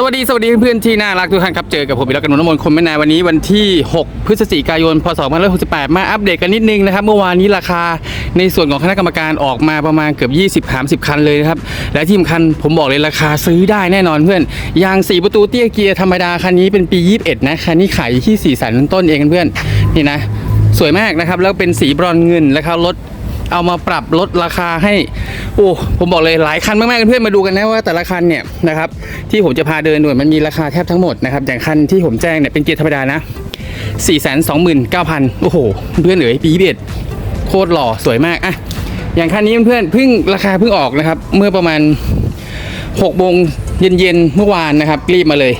สวัสดีสวัสดีเพื่อนๆที่น่ารักทุกท่านครับเจอกับผมอีกแล้วกันนนท์มนคมไม่นายวันนี้วันที่ 6 พฤศจิกายนพศ2568 มาอัปเดตกันนิดนึงนะครับ เมื่อวานนี้ราคาในส่วนของคณะกรรมการออกมาประมาณเกือบ 20-30 คันเลยนะครับ และที่สำคัญผมบอกเลยราคาซื้อได้แน่นอนเพื่อนยาง 4 ประตูเตี้ยเกียร์ธรรมดาคันนี้เป็นปี 21 นะคันนี้ขายที่4 0 0 0 0ต้นเองเพื่อนนี่นะสวยมากนะครับ แล้วเป็นสีบรอนเงินแล้วครับรถ เอามาปรับลดราคาให้โอ้ผมบอกเลยหลายคันมากๆเพื่อนมาดูกันนะว่าแต่ละคันเนี่ยนะครับที่ผมจะพาเดินด่วนมันมีราคาแทบทั้งหมดนะครับอย่างคันที่ผมแจ้งเนี่ยเป็นเกียร์ธรรมดานะ 4 2 9 0 0 0 โอ้โห เพื่อนเอ๋ยปีเบ็ดโคตรหล่อสวยมากอะอย่างคันนี้เพื่อนเพิ่งราคาเพิ่งออกนะครับ เมื่อประมาณ6โมงเย็นๆเมื่อวานนะครับรีบมาเลย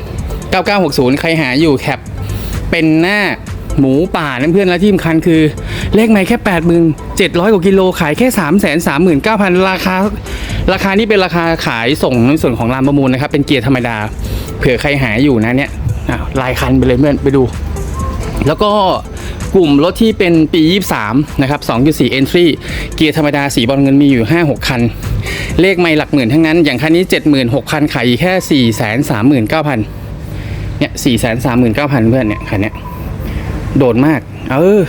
9960 ใครหาอยู่แคปเป็นหน้า หมูป่านเพื่อนและที่สำคัญคือ เลขไม่แค่8 7 0 0กว่ากิโลขายแค่ 3 3 9 0 0 0 ราคา ราคานี้เป็นราคาขายส่งในส่วนของรามประมูลนะครับ เป็นเกียร์ธรรมดา เผื่อใครหาอยู่นะเนี่ยอะลายคันไปเลยเพื่อนไปดู แล้วก็กลุ่มรถที่เป็นปี 23 นะครับ 2.4 entry เกียร์ธรรมดาสีบอลเงินมีอยู่ 5-6 คัน เลขไม่หลักหมื่นทั้งนั้น อย่างคันนี้ 76,000 ขายแค่ 439,000 เนี่ย 439,000 เพื่อนเนี่ย คันเนี้ย โดดมาก เออ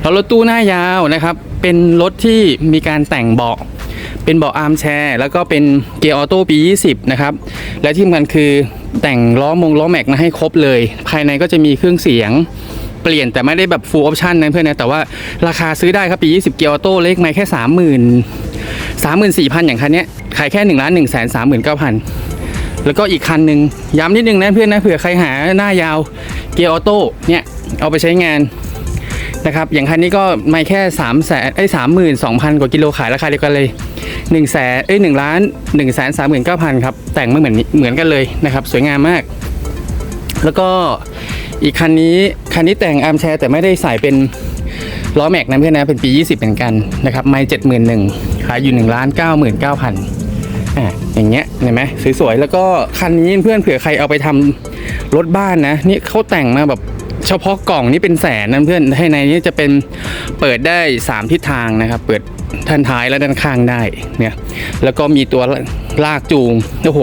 แล้วรถตู้หน้ายาวนะครับ เป็นรถที่มีการแต่งเบาะ เป็นเบาะอาร์มแชร์ แล้วก็เป็นเกียร์ออโต้ปี 20 นะครับ และที่สำคัญคือแต่งล้อมงล้อแม็กมาให้ครบเลย ภายในก็จะมีเครื่องเสียงเปลี่ยนแต่ไม่ได้แบบ full option นะเพื่อนนะ แต่ว่าราคาซื้อได้ครับปี 20 เกียร์ออโต้เลขไม่แค่ 30,000 34,000 อย่างคันนี้ขายแค่1ล้าน1 3 9 0 0 0 แล้วก็อีกคันหนึ่งย้ำนิดนึงนะเพื่อนนะเผื่อใครหาหน้ายาวเกียร์ออโต้เนี่ย เอาไปใช้งานนะครับอย่างคันนี้ก็ไม่แค่3ามแสนไอ้สามหมื่นสองพันกว่ากิโลขายราคาเดียวกันเลย1นึ่งแสนเอ้ยหนึ่งล้านหนึ่งแสนสามหมื่นเก้าพันครับแต่งไม่เหมือนเหมือนกันเลยนะครับ สวยงามมาก แล้วก็อีกคันนี้คันนี้แต่งอาร์มแชร์แต่ไม่ได้ใส่เป็นล้อแม็กนะเพื่อนนะเป็นปี 20 เหมือนกันนะครับไม่เจ็ดหมื่นหนึ่งขายอยู่1ล้านเก้าหมื่นเก้าพันอะอย่างเงี้ยเห็นไหมสวยๆแล้วก็คันนี้เพื่อนเผื่อใครเอาไปทำรถบ้านนะนี่เขาแต่งมาแบบ เฉพาะกล่องนี่เป็นแสนนะเพื่อนให้ในนี้จะเป็นเปิดได้ 3 ทิศทางนะครับ เปิดด้านท้ายและด้านข้างได้เนี่ยแล้วก็มีตัวลากจูงโอ้โห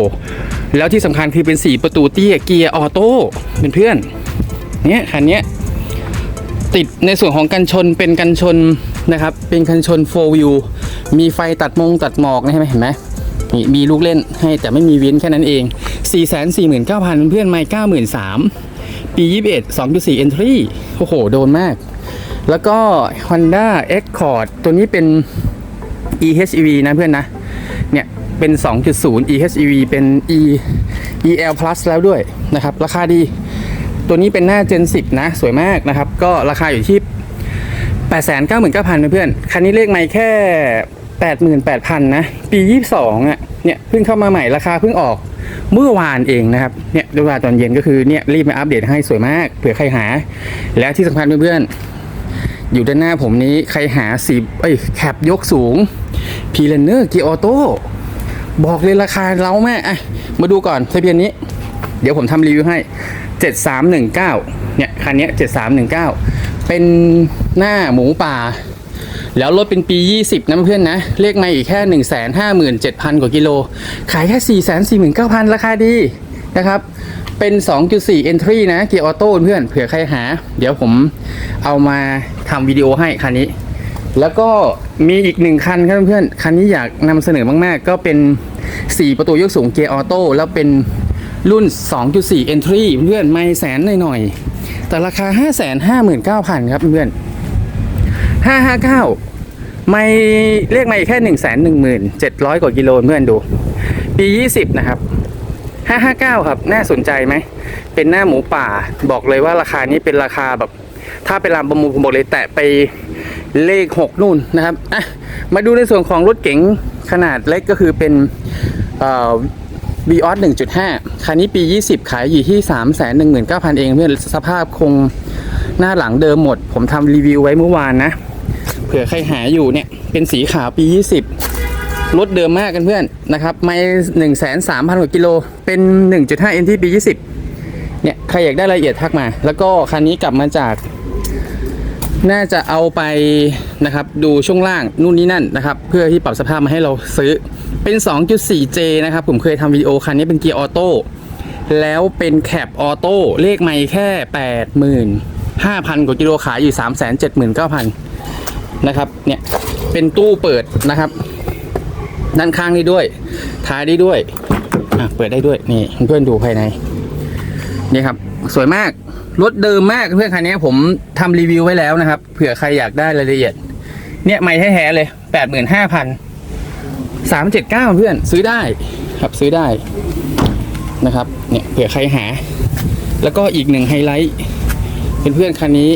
แล้วที่สำคัญคือเป็น 4 ประตูเตี้ยเกียร์ออโต้เป็นเพื่อนเนี่ยคันเนี้ยติดในส่วนของกันชนเป็นกันชนนะครับ เป็นกันชน4 view มีไฟตัดมงตัดหมอกนะเห็นไหมเห็นไหมมีลูกเล่นให้แต่ไม่มีเว้นแค่นั้นเอง 449,000 เพื่อนไม่93,000 ปี 21 2.4 entry โอ้โห โดนมาก แล้วก็ Honda Accord ตัวนี้เป็น EHEV นะเพื่อนนะ เนี่ยเป็น 2.0 EHEV เป็น E EL Plus แล้วด้วยนะครับ ราคาดี ตัวนี้เป็นหน้า Gen 10 นะ สวยมากนะครับ ก็ราคาอยู่ที่ 899,000เพื่อนๆคันนี้เลขไม่แค่ 88,000 นะ ปี 22อะเนี่ยเพิ่งเข้ามาใหม่ราคาเพิ่งออก เมื่อวานเองนะครับเนี่ยเวลาตอนเย็นก็คือเนี่ยรีบมาอัปเดตให้สวยมากเผื่อใครหา แล้วที่สำคัญเพื่อนๆอยู่ด้านหน้าผมนี้ใครหาสีเอ้ยแคปยกสูงพีเลนเนอร์กีออโต้บอกเลยราคาเราแม่อะมาดูก่อนทะเบียนนี้ เดี๋ยวผมทำรีวิวให้ 7319เนี่ยคันเนี้7319 เป็นหน้าหมูป่า แล้วรถเป็นปี 20 นะเพื่อนนะ เลขไม่อีกแค่ 157,000 กว่ากิโล ขายแค่ 449,000 ราคาดีนะครับ เป็น 2.4 entry นะ เกียร์ออโต้เพื่อน เผื่อใครหา เดี๋ยวผมเอามาทำวิดีโอให้คันนี้ แล้วก็มีอีกหนึ่งคันครับเพื่อน คันนี้อยากนำเสนอมาก ๆ ก็เป็น 4 ประตูยกสูงเกียร์ออโต้แล้วเป็นรุ่น 2.4 entry เพื่อนไม่แสนหน่อยๆ แต่ราคา 559,000 ครับเพื่อน 559 ไม่เรียกมาอีกแค่ 1 1 7 0 0 กว่ากิโลเพื่อนดู ปี 20 นะครับ 559 ครับ น่าสนใจไหม เป็นหน้าหมูป่า บอกเลยว่าราคานี้เป็นราคาแบบ ถ้าเป็นรามประมูลผมบอกเลยแตะไปเลข 6 นู่นนะครับอะมาดูในส่วนของรถเก๋งขนาดเล็กก็คือเป็นเอ่อ v ีออส1.5 คันนี้ปี 20 ขายอยู่ที่ 319,000 เองเพื่อนสภาพคงหน้าหลังเดิมหมด ผมทำรีวิวไว้เมื่อวานนะ ผื่อใครหาอยู่เนี่ย เป็นสีขาวปี 20 รถเดิมมากกันเพื่อนนะครับ ไม่หนึ่งแสนสามพันกว่ากิโล เป็น 1.5 NT ปี 20 เนี่ย ใครอยากได้รายละเอียดทักมา แล้วก็คันนี้กลับมาจาก น่าจะเอาไปนะครับ ดูช่วงล่างนู่นนี่นั่นนะครับ เพื่อที่ปรับสภาพมาให้เราซื้อ เป็น 2.4J นะครับ ผมเคยทำวิดีโอคันนี้เป็นเกียร์ออโต้แล้วเป็นแคปออโต้เลขไม่แค่85,000 กว่ากิโลขายอยู่ 379,000 นะครับ เนี่ย เป็นตู้เปิดนะครับ ด้านข้างนี้ด้วย ท้ายได้ด้วย อะ เปิดได้ด้วย นี่เพื่อนดูภายใน นี่ครับ สวยมาก รถเดิมมากเพื่อนคันนี้ผมทำรีวิวไว้แล้วนะครับ เผื่อใครอยากได้รายละเอียด เนี่ยไม่แท้ๆเลย85,000 379เพื่อนซื้อได้ครับซื้อได้นะครับ เนี่ยเผื่อใครหา แล้วก็อีกหนึ่งไฮไลท์ เป็นเพื่อนคันนี้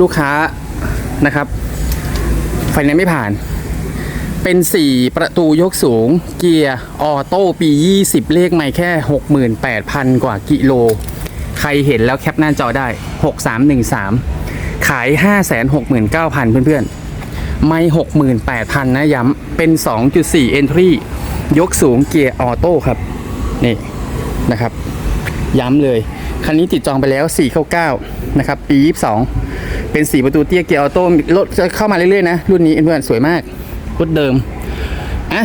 ลูกค้า นะครับ ไฟแนนซ์ไม่ผ่าน เป็น 4 ประตูยกสูง เกียร์ออโต้ปี 20 เลขไม่แค่ 68,000 กว่ากิโล ใครเห็นแล้วแคปหน้าจอได้ 6313 ขาย 569,000 เพื่อนๆ ไม่ 68,000 นะย้ำ เป็น 2.4 entry ยกสูงเกียร์ออโต้ครับ นี่นะครับ ย้ำเลย คันนี้ติดจองไปแล้ว 499 นะครับ ปี 22 เป็น 4 ประตูเตี้ยเกียร์ออโต้รถจะเข้ามาเรื่อยๆนะ รุ่นนี้เพื่อนสวยมากรถเดิมอะ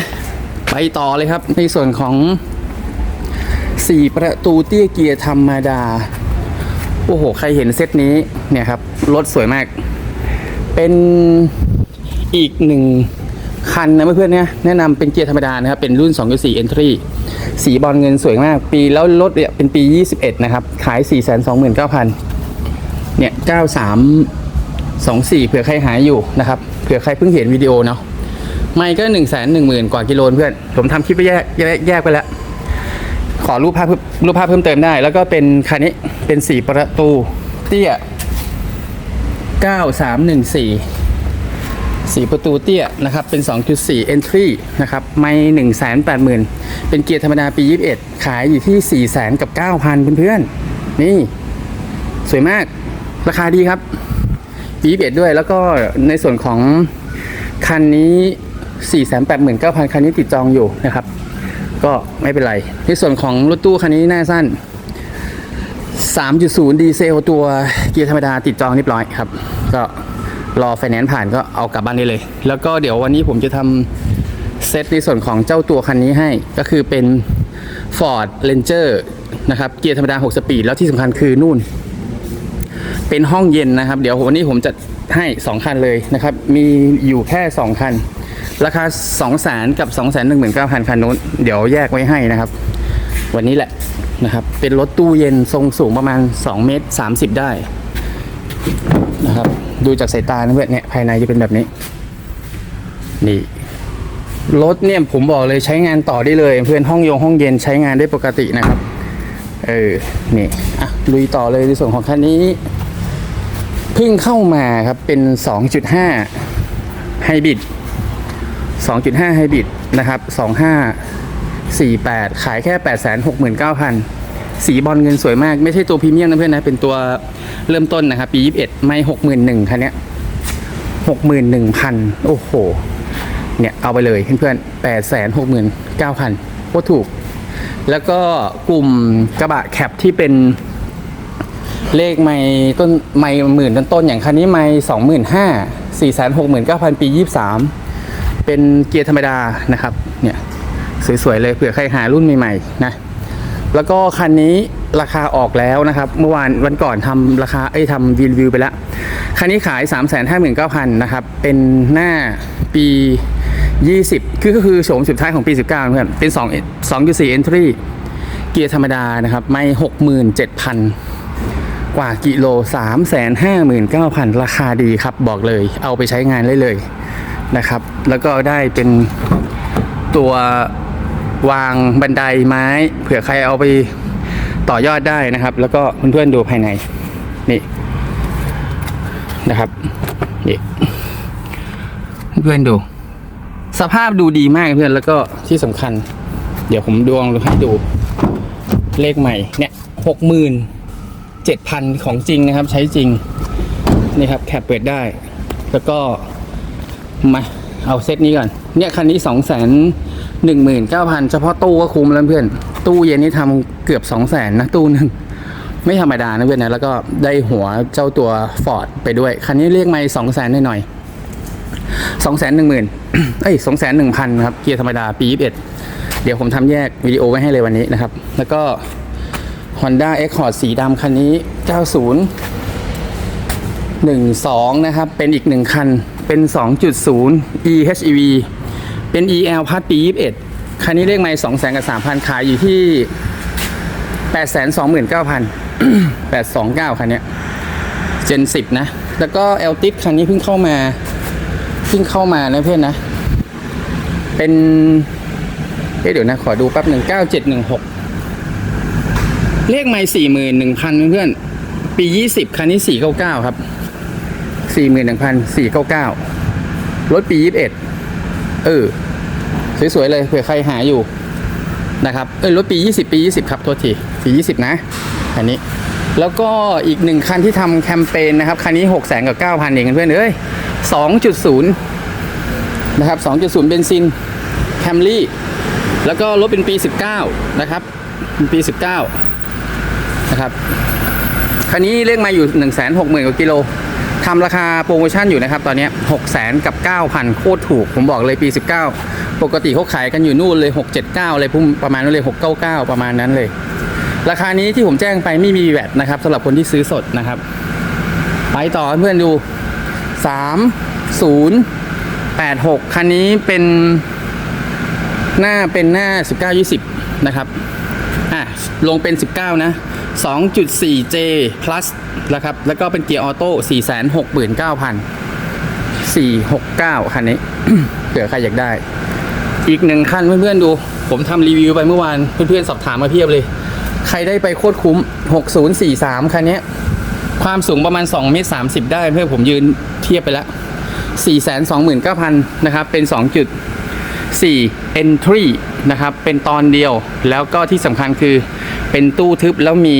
ไปต่อเลยครับ ในส่วนของ 4 ประตูเตี้ยเกียร์ธรรมดา โอ้โห ใครเห็นเซตนี้เนี่ยครับรถสวยมาก เป็นอีกหนึ่งคันนะเพื่อนๆเนี่ยแนะนำเป็นเกียร์ธรรมดานะครับ เป็นรุ่น 2.4 Entry สีบอลเงินสวยมาก ปีแล้วรถเนี่ยเป็นปี 21 นะครับ ขาย 429,000 เนี่ย93 24 เผื่อใครหายอยู่นะครับ เผื่อใครเพิ่งเห็นวิดีโอเนาะ ไม่ก็1 1 0 0 0 0 กว่ากิโลเพื่อน ผมทำคลิปไปแยกแยกไปแล้ว ขอรูปภาพเพิ่มรูปภาพเพิ่มเติมได้ แล้วก็เป็นคันนี้เป็น 4 ประตูเตี้ย 9314 4 ประตูเตี้ยนะครับ เป็น 2.4 entry นะครับ ไม่ 180,000 เป็นเกียร์ธรรมดาปี 21 ขายอยู่ที่ 4 0 0 0 0กับ 9,000 เพื่อนๆ นี่ สวยมาก ราคาดีครับปี21 ด้วย แล้วก็ในส่วนของคันนี้ 489,000 คันนี้ติดจองอยู่นะครับ ก็ไม่เป็นไร ในส่วนของรถตู้คันนี้หน้าสั้น 3.0 ดีเซลตัวเกียร์ธรรมดาติดจองเรียบร้อยครับ ก็รอไฟแนนซ์ผ่านก็เอากลับบ้านได้เลย แล้วก็เดี๋ยววันนี้ผมจะทำเซตในส่วนของเจ้าตัวคันนี้ให้ ก็คือเป็น Ford Ranger นะครับ เกียร์ธรรมดา 6 สปีด แล้วที่สำคัญคือนู่น เป็นห้องเย็นนะครับ เดี๋ยววันนี้ผมจะให้ 2 คันเลยนะครับ มีอยู่แค่ 2 คัน ราคา2 0 0 0 0 0กับ 2 1 9 0 0 0คันนู้น เดี๋ยวแยกไว้ให้นะครับ วันนี้แหละนะครับ เป็นรถตู้เย็นทรงสูงประมาณ 2 เมตร 30 ได้นะครับ ดูจากสายตานะเพื่อนเนี่ยภายในจะเป็นแบบนี้ นี่รถเนี่ยผมบอกเลยใช้งานต่อได้เลย เพื่อนห้องยงห้องเย็นใช้งานได้ปกตินะครับ เออ นี่ อะ ลุยต่อเลยในส่วนของคันนี้ เพิ่งเข้ามาครับเป็น 2.5ไฮบริด2.5ไฮบริดนะครับ 2548 ขายแค่ 869,000 สีบอลเงินสวยมาก ไม่ใช่ตัวพรีเมียมนะเพื่อนนะ เป็นตัวเริ่มต้นนะครับ ปี 21 ไม่ 61,000คันเนี้ย61,000 โอ้โห เนี่ย เอาไปเลยเพื่อนๆ869,000โคตรถูก แล้วก็กลุ่มกระบะแคปที่เป็น เลขไม่ต้นไม่หมื่นต้นๆอย่างคันนี้ไม่สองหมื่นห้าสี่แสนหกหมื่นเก้าพันปียี่สามเป็นเกียร์ธรรมดานะครับเนี่ยสวยๆเลยเผื่อใครหารุ่นใหม่ๆนะแล้วก็คันนี้ราคาออกแล้วนะครับ เมื่อวานวันก่อนทำราคาเอ้ยทำรีวิวไปแล้วคันนี้ขาย 3 5 9 0 0 0นะครับ เป็นหน้าปี 20 คือก็คือโฉมสุดท้ายของปี 19เพื่อนเป็น 2 2.4 entry เกียร์ธรรมดานะครับ ไม่ 67,000 กว่ากิโล 359,000 ราคาดีครับบอกเลย เอาไปใช้งานได้เลยนะครับ แล้วก็ได้เป็นตัววางบันไดไม้ เผื่อใครเอาไปต่อยอดได้นะครับ แล้วก็เพื่อนๆดูภายในนี่นะครับนี่เพื่อนดู สภาพดูดีมากเพื่อนแล้วก็ที่สำคัญ เดี๋ยวผมดวงให้ดูเลขใหม่เนี่ยหกหมื่น เจ็ดพันของจริงนะครับ ใช้จริง นี่ครับแคปเปิดได้ แล้วก็มาเอาเซตนี้ก่อน เนี่ยคันนี้สองแสนหนึ่งหมื่นเก้าพันเฉพาะตู้ก็คุ้มแล้วเพื่อน ตู้เย็นนี่ทำเกือบสองแสนนะตู้หนึ่งไม่ธรรมดานะเพื่อนนะ แล้วก็ได้หัวเจ้าตัวฟอร์ดไปด้วย คันนี้เรียกไม่สองแสนหน่อยๆสองแสนหนึ่งหมื่นเอ้ยสองแสนหนึ่งพันครับ เกียร์ธรรมดาปียี่สิบเอ็ดเดี๋ยวผมทำแยกวิดีโอไว้ให้เลยวันนี้นะครับ แล้วก็ Honda Accord สีดำคันนี้ 90 12 นะครับ เป็นอีกหนึ่งคัน เป็น 2.0 EHEV เป็น EL พัดปี 21 คันนี้เลขไม่2 0 0 0กับ3,000 ขายอยู่ที่ 829,000 829 คันเนี้ยเจน10 นะ แล้วก็ l t i คันนี้เพิ่งเข้ามา เพิ่งเข้ามานะเพื่อนนะ เป็นเอ๊ะเดี๋ยวนะ ขอดูแป๊บหนึ่ง 9716 เลขไม่สี่หมื่นหนึ่งพันเพื่อนๆ ปียี่สิบคันนี้สี่เก้าเก้าครับสี่หมื่นหนึ่งพันสี่เก้าเก้ารถปียี่สิบเอ็ดเออ สวยๆ เลยเผื่อใครหาอยู่นะครับ เออรถปียี่สิบปียี่สิบครับ โทษที ปียี่สิบนะ อันนี้ แล้วก็อีกหนึ่งคันที่ทำแคมเปญนะครับ คันนี้หกแสนกับเก้าพันเองเพื่อนเอ้ยสองจุดศูนย์นะครับสองจุดศูนย์เบนซินแคมรี่ แล้วก็รถเป็นปีสิบเก้านะครับ ปีสิบเก้า นะครับคันนี้เลขมาอยู่ 1 6 0 0 0 0กว่ากิโลทำราคาโปรโมชั่นอยู่นะครับ ตอนนี้6 0 0 0 0กับ 9,000 โคตรถูก ผมบอกเลยปี 19 ปกติเขาขายกันอยู่นู่นเลย 679เลยพุ่มประมาณนั้นเลย 699 ประมาณนั้นเลย ราคานี้ที่ผมแจ้งไปไม่มีแวดนะครับสำหรับคนที่ซื้อสดนะครับ ไปต่อเพื่อนดู 3 0 8 6 คันนี้เป็นหน้าเป็นหน้า 19 20 นะครับ ลงเป็น 19 นะ 2.4J plus นะครับ แล้วก็เป็นเกียร์ออโต้469,000 469 คันนี้ เผื่อใครอยากได้ อีกหนึ่งคันเพื่อนๆดู ผมทำรีวิวไปเมื่อวาน เพื่อนๆสอบถามมาเพียบเลย ใครได้ไปโคตรคุ้ม 6043 คันนี้ ความสูงประมาณ2เมตร30 ได้เพื่อนผมยืนเทียบไปแล้ว 429,000 นะครับ เป็น 2. 4 entry นะครับ เป็นตอนเดียวแล้วก็ที่สำคัญคือเป็นตู้ทึบแล้วมี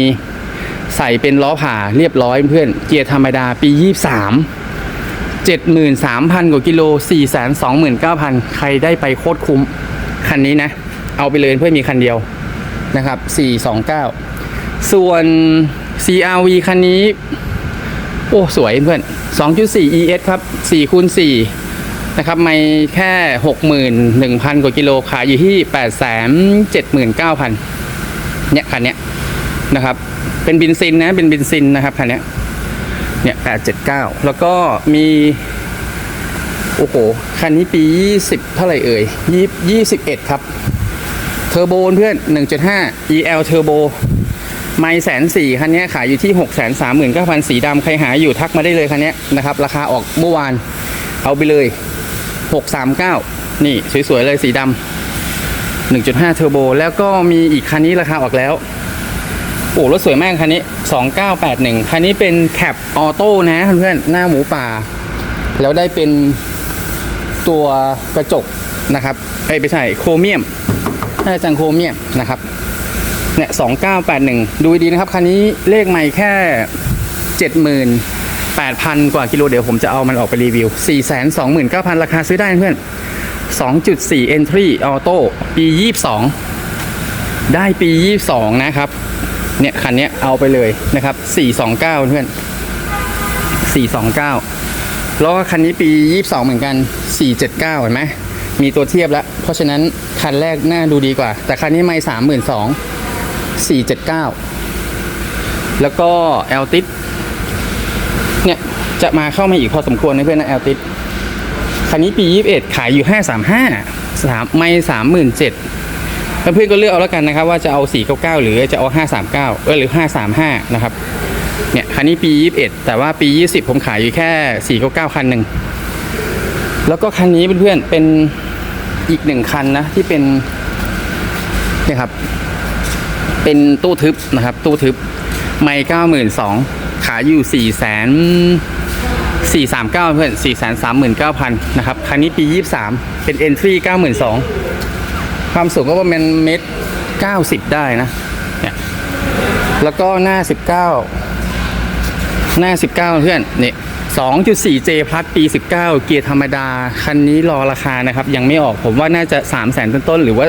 ใส่เป็นล้อผ่าเรียบร้อยเพื่อนเกียร์ธรรมดาปี 23 73,000 กว่ากิโล 429,000 ใครได้ไปโคตรคุ้ม คันนี้นะ เอาไปเลยเพื่อนมีคันเดียวนะครับ 429 ส่วน CRV คันนี้ โอ้ สวยเพื่อน 2.4 ES ครับ4คูณ4 นะครับไม่แค่ 61,000 กว่ากิโลขายอยู่ที่ 879,000 เนี่ยคันเนี้ยนะครับ เป็นบินซินนะ เป็นบินซินนะครับคันเนี้ย เนี่ย 879 แล้วก็มี โอ้โห คันนี้ปี 20 เท่าไหร่เอ่ย21 ครับ เทอร์โบเพื่อน 1.5 EL เทอร์โบไม่แสนสี่คันนี้ขายอยู่ที่6กแสนสามหมื่นเก้าพันสีดำใครหาอยู่ทักมาได้เลยคันนี้นะครับ ราคาออกเมื่อวานเอาไปเลย 639 นี่สวยๆเลยสีดำ1.5 เทอร์โบ แล้วก็มีอีกคันนี้ราคาออกแล้ว โอ้รถสวยมากคันนี้ 2981 คันนี้เป็นแคปออโต้นะเพื่อนๆหน้าหมูป่า แล้วได้เป็นตัวกระจกนะครับเอ้ไม่ใช่โครเมียมน่าจะจังโครเมียมนะครับเนี่ยสองเก้าแปดหนึ่งดูดีนะครับ คันนี้เลขใหม่แค่เจ็ดหมื่น แปดพันกว่ากิโลเดี๋ยวผมจะเอามันออกไปรีวิวสี่แสนสองหมื่นเก้าพันราคาซื้อได้นะเพื่อนสองจุดสี่ entry auto ปียี่สิบสองได้ปียี่สิบสองนะครับ เนี่ยคันนี้เอาไปเลยนะครับสี่สองเพื่อนสี่สองเก้าแล้วก็คันนี้ปียี่สิบสองเหมือนกันสี่เห็นไหมมีตัวเทียบแล้ว เพราะฉะนั้นคันแรกน่าดูดีกว่า แต่คันนี้ไม่สามหมื่นสอง479 แล้วก็แอลติสเนี่ย จะมาเข้ามาอีกพอสมควรนะเพื่อนนะแอลติสคันนี้ปี 21 ขายอยู่ 535สามไม่37,000เจ็ดเพื่อนก็เลือกเอาแล้วกันนะครับว่าจะเอา 499 หรือจะเอา 539 เออหรือ 535 นะครับ เนี่ยคันนี้ปี 21 แต่ว่าปี 20 ผมขายอยู่แค่ 499 คันหนึ่ง แล้วก็คันนี้เพื่อนๆเป็นอีกหนึ่งคันนะที่เป็นเนี่ยครับ เป็นตู้ทึบนะครับ ตู้ทึบไม่เก้าหมื่นสองขายอยู่สี่แสน สามเก้าเพื่อนสี่แสนสามหมื่นเก้าพันนะครับ คันนี้ปียี่สามเป็นเอ็นทรีเก้าหมื่นสองความสูงก็ประมาณเมตรเก้าสิบได้นะ เนี่ย แล้วก็หน้าสิบเก้าหน้าสิบเก้าเพื่อนเนี่ยสองจุดสี่เจพลัสปีสิบเก้าเกียร์ธรรมดา คันนี้รอราคานะครับ ยังไม่ออกผมว่าน่าจะสามแสนต้นๆหรือว่า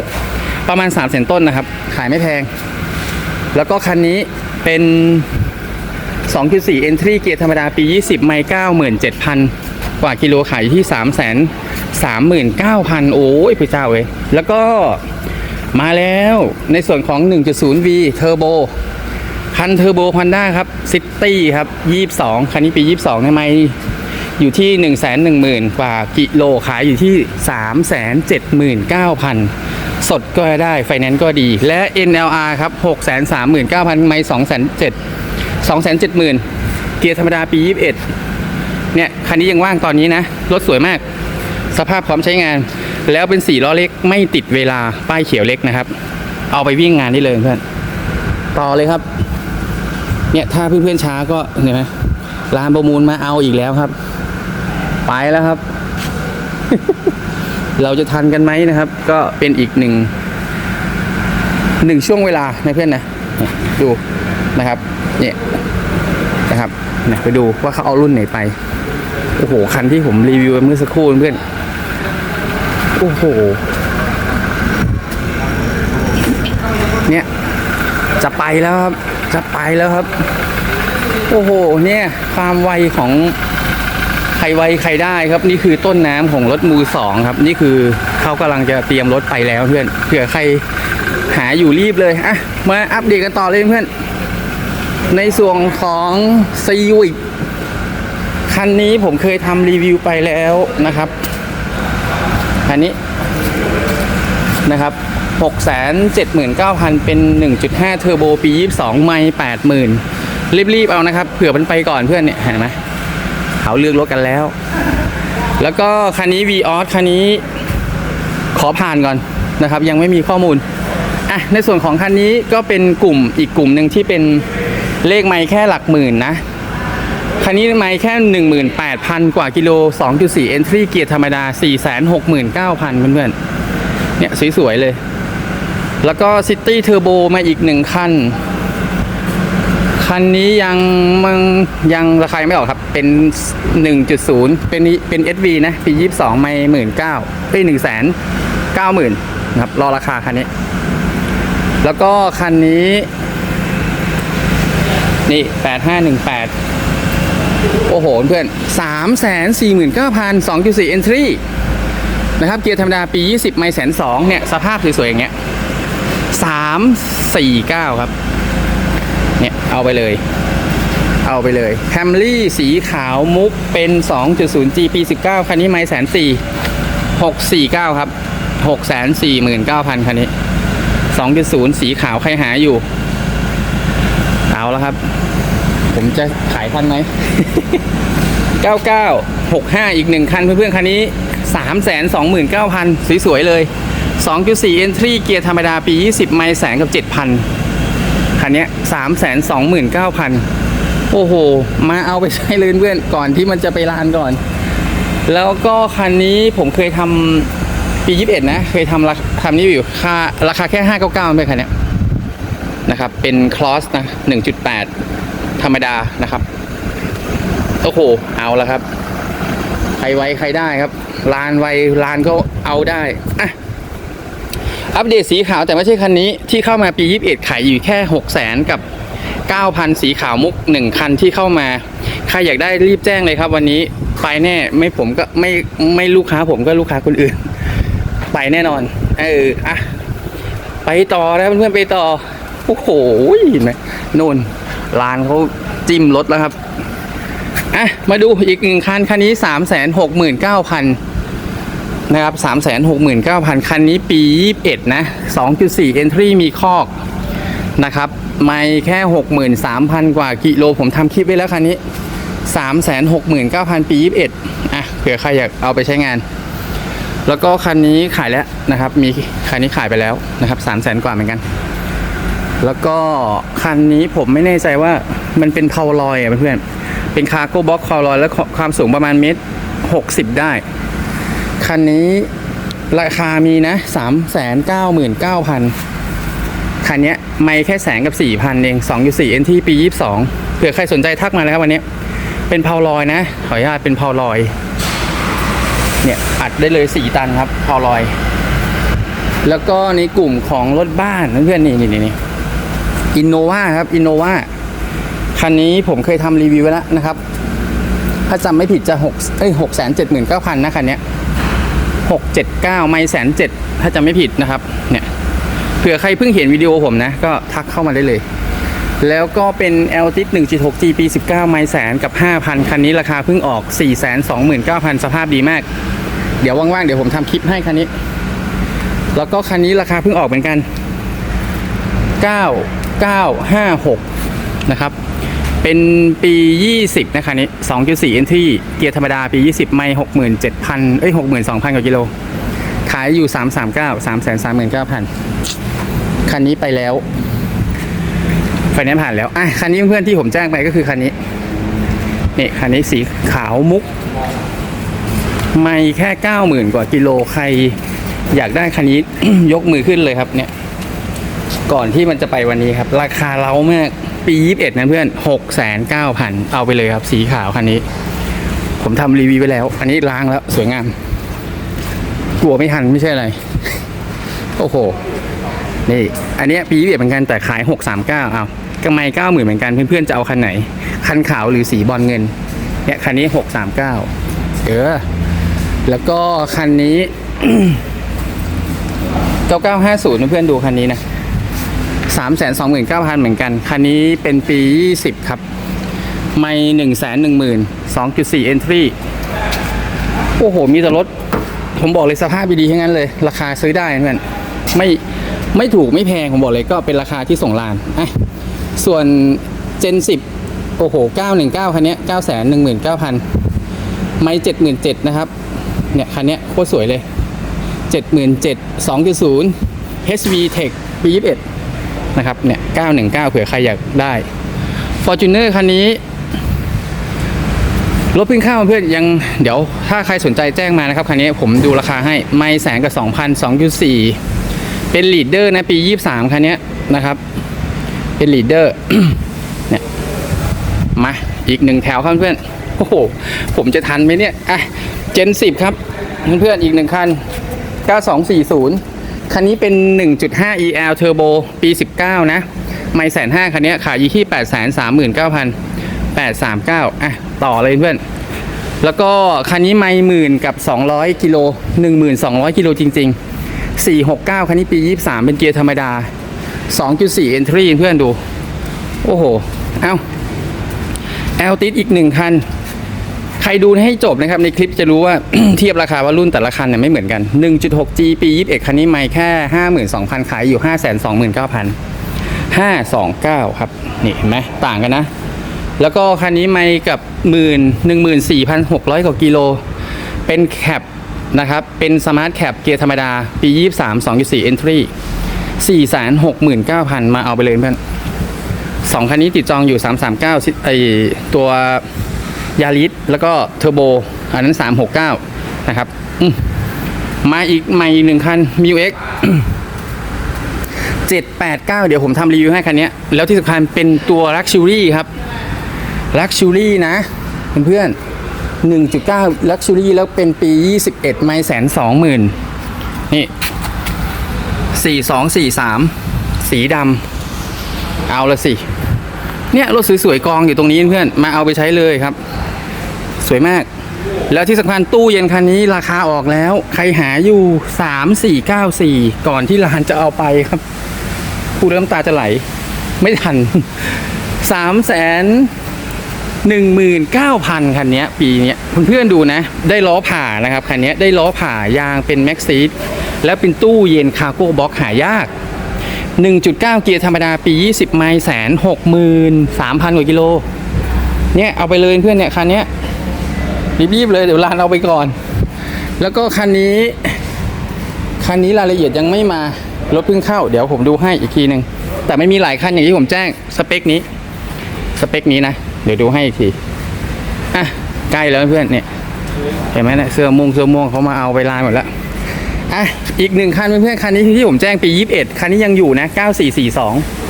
ประมาณ3ามแสนต้นนะครับ ขายไม่แพง แล้วก็คันนี้เป็น 2.4 entry เกียร์ธรรมดาปี 20 ไม่97,000 กว่ากิโลขายอยู่ที่ 3 3 9 0 0 0 โอ้ยพระเจ้าเว้ย แล้วก็มาแล้วในส่วนของ 1.0V Turbo คันเทอร์โบฮอนด้าครับซิตี้ครับ 22 คันนี้ปี 22ในไหมอยู่ที่ 1 1 0 0 0 0 กว่ากิโลขายอยู่ที่ 379,000 สดก็ได้ไฟแนนซ์ก็ดี และ NLR ครับ 639,000 ไม่207 270,000 เกียร์ธรรมดาปี 21 เนี่ย คันนี้ยังว่างตอนนี้นะ รถสวยมาก สภาพพร้อมใช้งาน แล้วเป็นสี่ล้อเล็กไม่ติดเวลาป้ายเขียวเล็กนะครับ เอาไปวิ่งงานได้เลยเพื่อน ต่อเลยครับ เนี่ยถ้าเพื่อนๆช้าก็เห็นไหมร้านประมูลมาเอาอีกแล้วครับ ไปแล้วครับ เราจะทันกันไหมนะครับ ก็เป็นอีกหนึ่งหนึ่งช่วงเวลานะเพื่อนนะ ดูนะครับเนี่ยนะครับเนี่ยไปดูว่าเขาเอารุ่นไหนไป โอ้โห คันที่ผมรีวิวเมื่อสักครู่เพื่อนโอ้โห เนี่ยจะไปแล้วครับ จะไปแล้วครับ โอ้โห เนี่ย ความไวของใครไวใครได้ครับ นี่คือต้นน้ำของรถมือสองครับ นี่คือเขากำลังจะเตรียมรถไปแล้วเพื่อนเผื่อใคร หาอยู่รีบเลยอะมาอัปเดตกันต่อเลยเพื่อน ในส่วนของซีวิกคันนี้ผมเคยทำรีวิวไปแล้วนะครับ คันนี้นะครับ 679,000 เป็น 1.5 เทอร์โบปี 22 ไม่80,000 รีบ ๆ เอานะครับ เผื่อมันไปก่อนเพื่อนเนี่ยเห็นไหมเขาเลือกรถกันแล้ว แล้วก็คันนี้ v ีออสคันนี้ขอผ่านก่อนนะครับ ยังไม่มีข้อมูล อะในส่วนของคันนี้ก็เป็นกลุ่มอีกกลุ่มหนึ่งที่เป็นเลขไม่แค่หลักหมื่นนะ คันนี้ไม่แค่ 18,000 กว่ากิโล 2.4 entry เกียร์ธรรมดา 469,000 เพื่อนๆ เนี่ยสวยๆเลย แล้วก็ City Turbo มาอีกหนึ่งคัน คันนี้ยังมันยังราคาไม่ออกครับ เป็น 1.0 เป็นเป็น SV นะ ปี 22 ไม่หมื่นเก้าป็นหนึ่งแสนเก้าหมื่นนะครับรอราคาคันนี้ แล้วก็คันนี้ นี่ 8518 โอ้โห เพื่อน 349,000 2.4 entry นะครับ เกียร์ธรรมดาปี 20 ไม่แสนสองเนี่ย สภาพสวยๆอย่างเงี้ย 349 ครับ เนี่ย เอาไปเลย เอาไปเลยแคมรี่สีขาวมุกเป็น 2.0 G ปี 19 คันนี้ไม่แสนสี่649 ครับ 649,000 คันนี้ 2.0 สีขาวใครหาอยู่ เอาแล้วครับ ผมจะขายทันไหม 99 65 อีกหนึ่งคันเพื่อนๆ คันนี้ 329,000 สวยๆ เลย 2.4 entry เกียร์ธรรมดาปี 20 ไม่แสนกับ 7,000 คันเนี้ย329,000 โอ้โห มาเอาไปใช้เลยเพื่อนก่อนที่มันจะไปลานก่อน แล้วก็คันนี้ผมเคยทำ ปี 21 นะ เคยทำราทำนี่อยู่ค่าราคาแค่ 599เป็นคันเนี้ยนะครับ เป็นคลอสนะ 1.8 ธรรมดานะครับ โอ้โห เอาละครับ ใครไว้ใครได้ครับ ลานไวลานก็เอาได้อะอัปเดตสีขาวแต่ไม่ใช่คันนี้ที่เข้ามาปี 21 ขายอยู่แค่ 6 0 0 0 0กับ 9,000 สีขาวมุก 1 คันที่เข้ามา ใครอยากได้รีบแจ้งเลยครับ วันนี้ไปแน่ไม่ผมก็ไม่ไม่ลูกค้าผมก็ลูกค้าคนอื่น ไปแน่นอน เอออะไปต่อแล้วเพื่อนๆไปต่อ โอ้โหเห็นไหมนุ่นลานเขาจิ้มรถแล้วครับอะมาดูอีกหนึ่งคันคันนี้สามแสนหกหมื่นเก้าพันนะครับสามแสนหกหมื่นเก้าพันคันนี้ปียี่สิบเอ็ดนะสองจุดสี่เอนทรีมีคอกนะครับ ไม่แค่หกหมื่นสามพันกว่ากิโลผมทำคลิปไว้แล้วคันนี้สามแสนหกหมื่นเก้าพันปียี่สิบเอ็ดอะเผื่อใครอยากเอาไปใช้งาน แล้วก็คันนี้ขายแล้วนะครับ มีคันนี้ขายไปแล้วนะครับ300,000กว่าเหมือนกัน แล้วก็คันนี้ผมไม่แน่ใจว่ามันเป็นเพาลอยอะเพื่อนๆเป็นคาร์โก้บ็อกเพาลอยแล้วความสูงประมาณเมตรหกสิบได้ คันนี้ราคามีนะสามแสนเก้าหมื่นเก้าพันคันนี้ไม่แค่แสนกับสี่พันเองสองจุดสี่เอ็นที่ปียี่สิบสองเผื่อใครสนใจทักมาเลยครับวันนี้ เป็นเพาลอยนะ ขออนุญาตเป็นเพาลอย เนี่ยอัดได้เลยสี่ตันครับพาลอย แล้วก็ในกลุ่มของรถบ้านเพื่อนๆนี่นี่นี่อินโนวาครับอินโนวาคันนี้ผมเคยทำรีวิวไว้แล้วนะครับ ถ้าจำไม่ผิดจะหกเอ้ยหกแสนเจ็ดหมื่นเก้าพันนะคันเนี้ยหกเจ็ดเก้าไม่แสนเจ็ดถ้าจำไม่ผิดนะครับเนี่ยเผื่อใครเพิ่งเห็นวิดีโอผมนะ ก็ทักเข้ามาได้เลย แล้วก็เป็น l t i 1.6 G ปี 19 ไมล์แสนกับ 5,000 คันนี้ราคาเพิ่งออก 429,000 สภาพดีมาก เดี๋ยวว่างๆ เดี๋ยวผมทำคลิปให้คันนี้ แล้วก็คันนี้ราคาเพิ่งออกเหมือนกัน 9956 นะครับ เป็นปี 20 นะคันนี้ 2.4 entry เกียร์ธรรมดาปี 20 ไม่67,000 เอ้ย 62,000 กว่ากิโล ขายอยู่ 339 339,000 คันนี้ไปแล้ว ไฟแนนซ์ผ่านแล้วอะคันนี้เพื่อนที่ผมแจ้งไปก็คือคันนี้นี่คันนี้สีขาวมุก ไม่แค่เก้าหมื่นกว่ากิโลใคร อยากได้คันนี้ ยกมือขึ้นเลยครับเนี่ย ก่อนที่มันจะไปวันนี้ครับ ราคาเล้ามากปี21นะเพื่อน6 9 0 0 0เก้าพันเอาไปเลยครับ สีขาวคันนี้ ผมทำรีวิวไปแล้ว อันนี้ล้างแล้วสวยงาม กลัวไม่ทันไม่ใช่อะไร โอ้โหนี่ อันนี้ยปี21เหมือนกันแต่ขาย639เอา กำไร90,000เหมือนกันเพื่อนๆจะเอาคันไหน คันขาวหรือสีบอลเงิน เนี่ยคันนี้639เออ แล้วก็คันนี้9950เพื่อนๆดูคันนี้นะ329,000เหมือนกัน คันนี้เป็นปี20ครับ ไม่110,000 2.4 entry โอ้โห มีแต่รถ ผมบอกเลยสภาพดีๆทั้งนั้นเลย ราคาซื้อได้เพื่อนไม่ไม่ถูกไม่แพง ผมบอกเลยก็เป็นราคาที่ส่งลานอะ ส่วน Gen 10 โอ้โห 919 คันเนี้ 919,000 ไม่ 77,000 นะครับ เนี่ย คันนี้โคตรสวยเลย 77,000 2.0 HV Tech ปี21 นะครับ เนี่ย 919 เผื่อใครอยากได้ Fortuner คันนี้รถเพิ่งเข้าเพื่อนยังเดี๋ยวถ้าใครสนใจแจ้งมานะครับคันนี้ผมดูราคาให้ไม่แสนกับ2,000 2.4 เป็นลีดเดอร์นะปี 23 คันนี้นะครับ เป็นลีดเดอร์เนี่ยมาอีกหนึ่งแถวครับเพื่อนโอ้โหผมจะทันไหมเนี่ยอะเจน10ครับเพื่อนๆอีกหนึ่งคัน 9240 คันนี้เป็น 1.5 EL Turbo ปี 19 นะ ไม่แสนห้าคันนี้ขายอยู่ที่ 839,000 839อะต่อเลยเพื่อน แล้วก็คันนี้ไม่หมื่นกับ 200 กิโล 1200 กิโลจริง ๆ 469 คันนี้ปี 23 เป็นเกียร์ธรรมดา 2.4 entry เพื่อนดู โอ้โห เอ้าแอลติดอีกหนึ่งคัน ใครดูให้จบนะครับ ในคลิปจะรู้ว่าเทียบราคาว่ารุ่นแต่ละคันเนี่ยไม่เหมือนกัน 1.6G ปี 21 คันนี้ไม่แค่ 52,000 ขายอยู่ 529,000 529 ครับ นี่เห็นไหมต่างกันนะ แล้วก็คันนี้ไม่กับหมื่นหนึ่งหมื่นสี่พันหกว่ากิโล เป็นแคปนะครับ เป็นสมาร์ทแคปเกียร์ธรรมดา ปียี่สาม สี่แสนหกหมื่นเก้าพันมาเอาไปเลยเพื่อนสองคันนี้ติดจองอยู่สามสามเก้าไอตัวยาริสแล้วก็เทอร์โบอันนั้นสามหกเก้านะครับอืมมาอีกใหม่หนึ่งคันมิวเอ็ก789เดี๋ยวผมทำรีวิวให้คันนี้ แล้วที่สำคัญเป็นตัว Luxury ครับ Luxury นะเพื่อนๆ1.9 Luxury แล้วเป็นปี 21 ไม่แสนสองหมื่นนี่ 4243 สีดำเอาละสิ เนี่ยรถสวยๆกองอยู่ตรงนี้เพื่อนมาเอาไปใช้เลยครับ สวยมาก แล้วที่สำคัญตู้เย็นคันนี้ราคาออกแล้ว ใครหาอยู่ 3494 ก่อนที่ร้านจะเอาไปครับพูดแล้วน้ำตาจะไหล ไม่ทันสามแสนหนึ่งหมื่นเก้าพันคันนี้ปีนี้เพื่อนๆดูนะ ได้ล้อผ่านะครับ คันนี้ได้ล้อผ่ายางเป็นแม็กซีด แล้วเป็นตู้เย็นคาโก้บ็อกหายาก 1.9 เกียร์ธรรมดาปี 20 ไมล์แสนหกหมื่นสามพันกว่ากิโล เนี่ย เอาไปเลยเพื่อนเนี่ย คันนี้รีบๆเลยเดี๋ยวร้านเอาไปก่อน แล้วก็คันนี้ คันนี้รายละเอียดยังไม่มา รถเพิ่งเข้า เดี๋ยวผมดูให้อีกทีหนึ่งแต่ไม่มีหลายคันอย่างที่ผมแจ้งสเปคนี้ สเปคนี้นะ เดี๋ยวดูให้อีกที อะ ใกล้แล้วเพื่อนเนี่ย เห็นไหมเนี่ยเสื้อม่วงเสื้อม่วงเขามาเอาไปลายหมดแล้ว อะอีกหนึ่งคันเพื่อนๆคันนี้ที่ผมแจ้งปี 21 คันนี้ยังอยู่นะ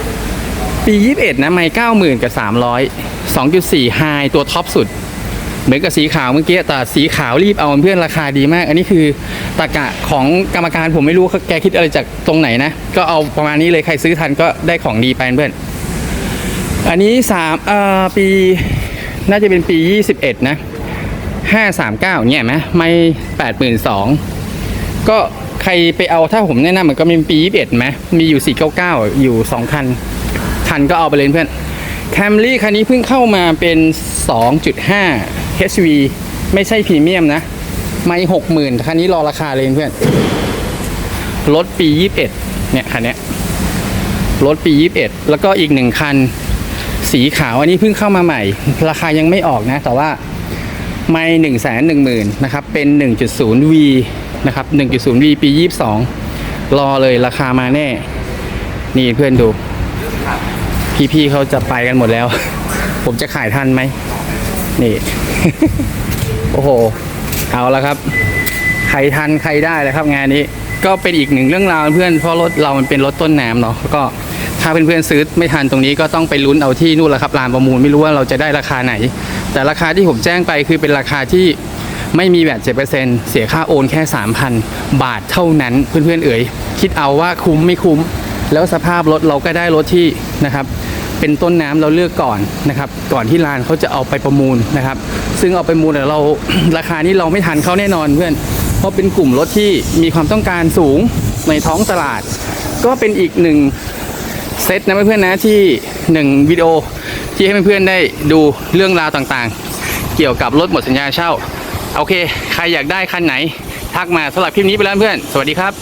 9442 ปี 21 นะ ไม่90,000 กับ 300 2.4 High ตัวท็อปสุด เหมือนกับสีขาวเมื่อกี้แต่สีขาวรีบเอาเพื่อนราคาดีมาก อันนี้คือตะกะของกรรมการผมไม่รู้เขาแกคิดอะไรจากตรงไหนนะ ก็เอาประมาณนี้เลยใครซื้อทันก็ได้ของดีไปเพื่อน อันนี้สามเอ่อปีน่าจะเป็นปี 21 นะ 539เนี่ยเห็นไหมไม่ 82,000 ก็ใครไปเอาถ้าผมแนะนำมันก็มีปี21ไหมมีอยู่499อยู่2คัน คันก็เอาไปเลยเพื่อนแคมรี่คันนี้เพิ่งเข้ามาเป็น2.5 HV ไม่ใช่พรีเมียมนะ ไม่หกหมื่นคันนี้รอราคาเลยเพื่อนรถปี21เนี่ยคันนี้รถปี21แล้วก็อีกหนึ่งคัน สีขาวอันนี้เพิ่งเข้ามาใหม่ ราคายังไม่ออกนะ แต่ว่าไม่หนึ่งแสนหนึ่งหมื่นนะครับ เป็น 1.0V น นะครับ 1.0V ปี 22 รอเลยราคามาแน่ นี่เพื่อนดู พี่ๆเขาจะไปกันหมดแล้ว ผมจะขายทันไหม นี่ โอ้โห เอาละครับ ใครทันใครได้เลยครับงานนี้ ก็เป็นอีกหนึ่งเรื่องราวเพื่อน เพราะรถเรามันเป็นรถต้นน้ำเนาะ ก็ถ้าเพื่อนๆซื้อไม่ทันตรงนี้ก็ต้องไปลุ้นเอาที่นู่นแหละครับลานประมูลไม่รู้ว่าเราจะได้ราคาไหน แต่ราคาที่ผมแจ้งไปคือเป็นราคาที่ ไม่มีแบบ7%เสียค่าโอนแค่ 3,000 บาทเท่านั้นเพื่อนๆเอ๋ยคิดเอาว่าคุ้มไม่คุ้ม แล้วสภาพรถเราก็ได้รถที่นะครับเป็นต้นน้ำเราเลือกก่อนนะครับ ก่อนที่ร้านเขาจะเอาไปประมูลนะครับ ซึ่งเอาไปประมูลเนี่ยเราราคานี้เราไม่ทันเขาแน่นอนเพื่อน เพราะเป็นกลุ่มรถที่มีความต้องการสูงในท้องตลาด ก็เป็นอีกหนึ่งเซตนะเพื่อนๆนะที่หนึ่งวิดีโอที่ให้เพื่อนๆได้ดูเรื่องราวต่างๆ เกี่ยวกับรถหมดสัญญาเช่า โอเค ใครอยากได้คันไหน ทักมาสำหรับคลิปนี้ไปแล้วเพื่อน สวัสดีครับ